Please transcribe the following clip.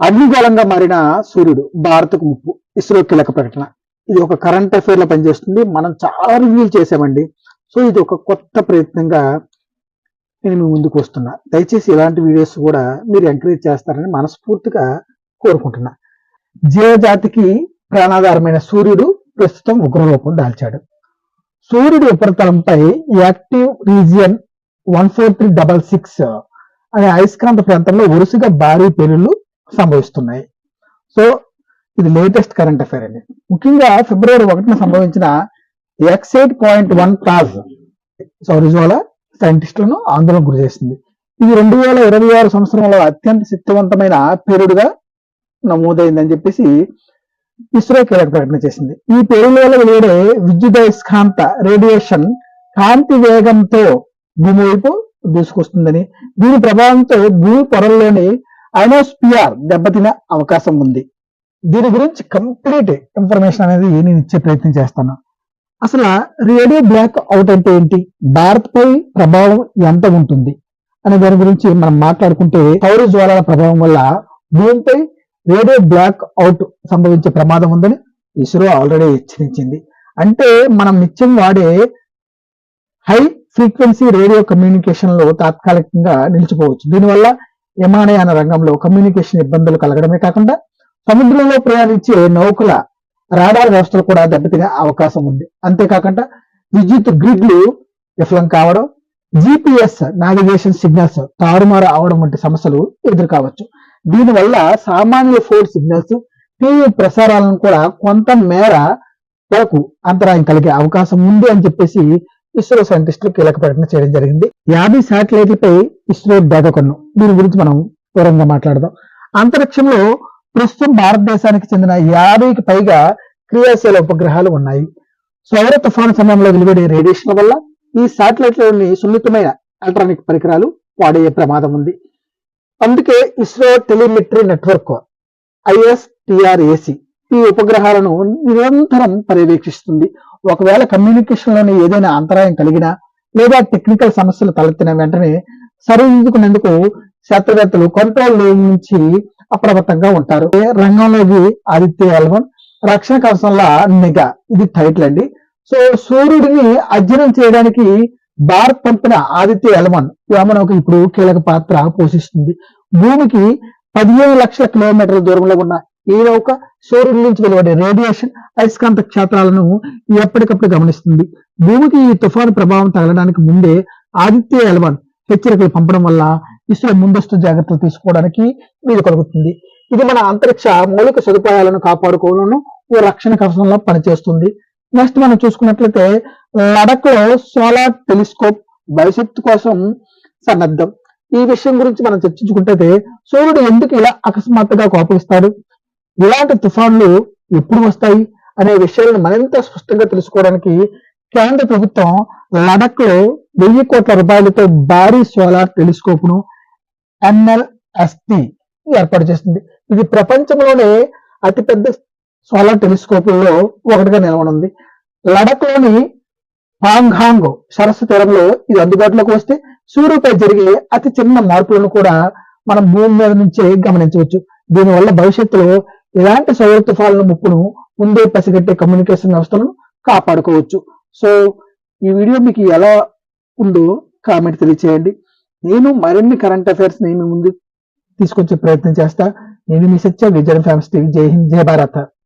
అగ్నిగోళంగా మారిన సూర్యుడు భారత్కు ముప్పు ఇస్రో కీలక ప్రకటన. ఇది ఒక కరెంట్ అఫైర్లో పనిచేస్తుంది. మనం చాలా రివ్యూలు చేసామండి సో ఇది ఒక కొత్త ప్రయత్నంగా నేను మీ ముందుకు వస్తున్నా. దయచేసి ఇలాంటి వీడియోస్ కూడా మీరు ఎంకరేజ్ చేస్తారని మనస్ఫూర్తిగా కోరుకుంటున్నా. జీవజాతికి ప్రాణాధారమైన సూర్యుడు ప్రస్తుతం ఉగ్రరూపం దాల్చాడు. సూర్యుడి ఉపరితలంపై active region one four three double six అనే అయస్కాంత ప్రాంతంలో వరుసగా భారీ పేలుళ్ళు సంభవిస్తున్నాయి. సో ఇది లేటెస్ట్ కరెంట్ అఫైర్ అండి. ముఖ్యంగా ఫిబ్రవరి ఒకటిన సంభవించిన ఎక్స్ ఎయిట్ పాయింట్ వన్ తాజ్ సౌరిజోల సైంటిస్టులను ఆందోళన గురి చేసింది. ఇది రెండు వేల ఇరవై ఆరు సంవత్సరంలో అత్యంత శక్తివంతమైన పేరుడుగా నమోదైందని చెప్పేసి ఇస్రో కీలక ప్రకటన చేసింది. ఈ పేరుల వల్ల వెలువడే విద్యుదయస్కాంత రేడియేషన్ కాంతి వేగంతో భూమి వైపు దూసుకొస్తుందని దీని ప్రభావంతో భూమి పొరల్లోని ఐనోస్పియర్ దెబ్బతినే అవకాశం ఉంది. దీని గురించి కంప్లీట్ ఇన్ఫర్మేషన్ అనేది నేను ఇచ్చే ప్రయత్నం చేస్తాను. అసలు రేడియో బ్లాక్ అవుట్ అంటే ఏంటి? భారత్ పై ప్రభావం ఎంత ఉంటుంది? అనే దాని గురించి మనం మాట్లాడుకుంటే సౌర జ్వాలల ప్రభావం వల్ల భూమిపై రేడియో బ్లాక్ అవుట్ సంభవించే ప్రమాదం ఉందని ఇస్రో ఆల్రెడీ హెచ్చరించింది. అంటే మనం నిత్యం వాడే హై ఫ్రీక్వెన్సీ రేడియో కమ్యూనికేషన్లో తాత్కాలికంగా నిలిచిపోవచ్చు. దీనివల్ల విమానయాన రంగంలో కమ్యూనికేషన్ ఇబ్బందులు కలగడమే కాకుండా సముద్రంలో ప్రయాణించే నౌకల రాడార్ వ్యవస్థలు కూడా దెబ్బతినే అవకాశం ఉంది. అంతేకాకుండా విద్యుత్ గ్రిడ్లు విఫలం కావడం జిపిఎస్ నావిగేషన్ సిగ్నల్స్ తారుమారు అవడం వంటి సమస్యలు ఎదురు కావచ్చు దీనివల్ల సామాన్య ఫోర్ సిగ్నల్స్ టీవీ ప్రసారాలను కూడా కొంత మేర వరకు అంతరాయం కలిగే అవకాశం ఉంది అని చెప్పేసి ఇస్రో సైంటిస్టులు కీలక ప్రకటన చేయడం జరిగింది. యాభై శాటిలైట్లపై ఇస్రో దేదకొన్ను దీని గురించి మనం వివరంగా మాట్లాడదాం. అంతరిక్షంలో ప్రస్తుతం భారతదేశానికి చెందిన యాభైకి పైగా క్రియాశీల ఉపగ్రహాలు ఉన్నాయి. సౌర తుఫాను సమయంలో వెలువడే రేడియేషన్ వల్ల ఈ శాటిలైట్లలోని సున్నితమైన ఎలక్ట్రానిక్ పరికరాలు వాడే ప్రమాదం ఉంది. అందుకే ఇస్రో టెలిమెట్రీ నెట్వర్క్ ఐఎస్టిఆర్ఏసి ఈ ఉపగ్రహాలను నిరంతరం పర్యవేక్షిస్తుంది. ఒకవేళ కమ్యూనికేషన్లోని ఏదైనా అంతరాయం కలిగినా లేదా టెక్నికల్ సమస్యలు తలెత్తిన వెంటనే సరిదిద్దుకునేందుకు శాస్త్రవేత్తలు కంట్రోల్ నుంచి అప్రమత్తంగా ఉంటారు. రంగంలోకి ఆదిత్య ఎల్వన్ రక్షణ కవచంలా నిఘా. ఇది టైటిల్ అండి. సో సూర్యుడిని అధ్యయనం చేయడానికి భారత్ పంపిన ఆదిత్య ఎల్వన్ వ్యోమనౌక ఇప్పుడు కీలక పాత్ర పోషిస్తుంది. భూమికి పదిహేను లక్షల కిలోమీటర్ల దూరంలో ఉన్న ఈ నౌక సూర్యుడి నుంచి వెలువడే రేడియేషన్ అయస్కాంత క్షేత్రాలను ఎప్పటికప్పుడు గమనిస్తుంది. భూమికి ఈ తుఫాను ప్రభావం తగలడానికి ముందే ఆదిత్య ఎలవన్ హెచ్చరికలు పంపడం వల్ల ఇస్రో ముందస్తు జాగ్రత్తలు తీసుకోవడానికి వీలు కలుగుతుంది. ఇది మన అంతరిక్ష మౌలిక సదుపాయాలను కాపాడుకోవడం ఓ రక్షణ కవచంలో పనిచేస్తుంది. నెక్స్ట్ మనం చూసుకున్నట్లయితే లడక్లో సోలార్ టెలిస్కోప్ భవిష్యత్తు కోసం సన్నద్ధం. ఈ విషయం గురించి మనం చర్చించుకుంటే సూర్యుడు ఎందుకు ఇలా అకస్మాత్తుగా కోపిస్తాడు ఇలాంటి తుఫాన్లు ఎప్పుడు వస్తాయి అనే విషయాలను మరింత స్పష్టంగా తెలుసుకోవడానికి కేంద్ర ప్రభుత్వం లడక్లో వెయ్యి కోట్ల రూపాయలతో భారీ సోలార్ టెలిస్కోప్ను ఎన్ఎల్ఎస్టి ఏర్పాటు చేస్తుంది. ఇది ప్రపంచంలోనే అతిపెద్ద సోలార్ టెలిస్కోపుల్లో ఒకటిగా నిలవనుంది. లడక్లోని పాంగాంగ్ సరస్సు తీరంలో ఇది అందుబాటులోకి వస్తే సూర్యుపై జరిగే అతి చిన్న మార్పులను కూడా మనం భూమి మీద నుంచే గమనించవచ్చు. దీనివల్ల భవిష్యత్తులో ఇలాంటి సౌర తుఫాన్ల ముప్పును ముందే పసిగట్టే కమ్యూనికేషన్ వ్యవస్థలను కాపాడుకోవచ్చు. సో ఈ వీడియో మీకు ఎలా ఉందో కామెంట్ తెలియచేయండి. నేను మరిన్ని కరెంట్ అఫైర్స్ నేను ముందు తీసుకొచ్చే ప్రయత్నం చేస్తా. నేను మీ సత్య విజయన్ ఫ్యామిలీ జై హింద్ జై భారత్.